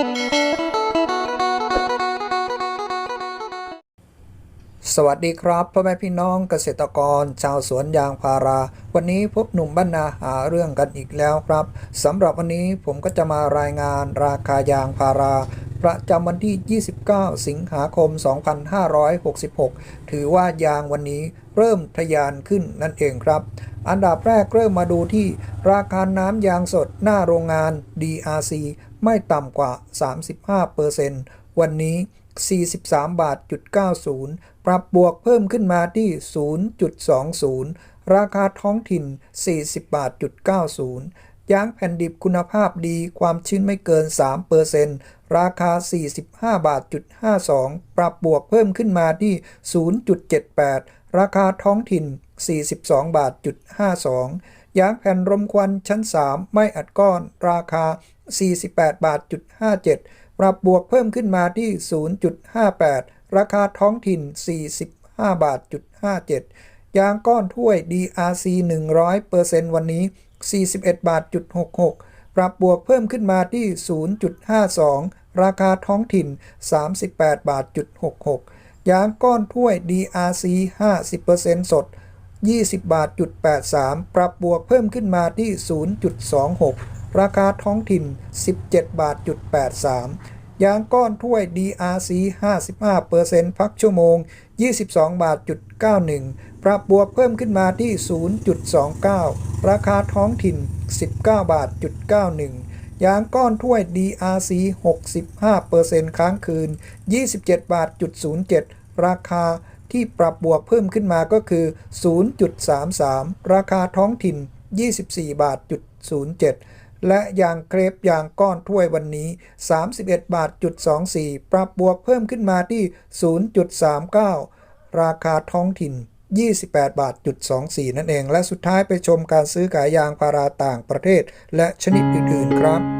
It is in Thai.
สวัสดีครับพ่อแม่พี่น้องเกษตรกร ชาวสวนยางพารา วันนี้พบหนุ่มบ้านนาหาเรื่องกันอีกแล้วครับสำหรับวันนี้ผมก็จะมารายงานราคายางพารา ประจำวันที่ 29 สิงหาคม 2566 ถือว่ายางวันนี้เริ่มทะยานขึ้นนั่นเองครับ อันดับแรกเริ่มมาดูที่ราคาน้ำยางสดหน้าโรงงาน DRC ไม่ต่ำกว่า 35%วันนี้ 43 บาทจุด90 ปรับบวกเพิ่มขึ้นมาที่ 0.20 ราคาท้องถิ่น 40 บาทจุด90ยางแผ่นดิบคุณภาพดีความชื้นไม่เกิน 3%ราคา 45 บาทจุด52 ปรับบวกเพิ่มขึ้นมาที่ 0.78 ราคาท้องถิ่น 42 บาทจุด52ยางแผ่นรมควันชั้น 3 ไม่อัดก้อน ราคา 48 บาทจุด57 ปรับบวกเพิ่มขึ้นมาที่ 0.58 ราคาท้องถิ่น 45 บาทจุด57 ยางก้อนถ้วย DRC 100%วันนี้ 41 บาทจุด66 ปรับบวกเพิ่มขึ้นมาที่ 0.52 ราคาท้องถิ่น 38 บาทจุด66 ยางก้อนถ้วย DRC 50%สด20 บาทจุด83 ปรับบวกเพิ่มขึ้นมาที่ 0.26 ราคาท้องถิ่น 17 บาทจุด83 ยางก้อนถ้วย DRC 55%พักชั่วโมง 22 บาทจุด91 ปรับบวกเพิ่มขึ้นมาที่ 0.29 ราคาท้องถิ่น 19 บาทจุด91ยางก้อนถ้วย DRC 65%ค้างคืน 27 บาทจุด07 ราคาที่ปรับบวกเพิ่มขึ้นมาก็คือ 0.33 ราคาท้องถิ่น 24 บาทจุด07 และยางเครปยางก้อนถ้วยวันนี้ 31 บาทจุด24 ปรับบวกเพิ่มขึ้นมาที่ 0.39 ราคาท้องถิ่น 28 บาทจุด24 นั่นเอง และสุดท้ายไปชมการซื้อขายยางพาราต่างประเทศ และชนิดอื่น ๆ ครับ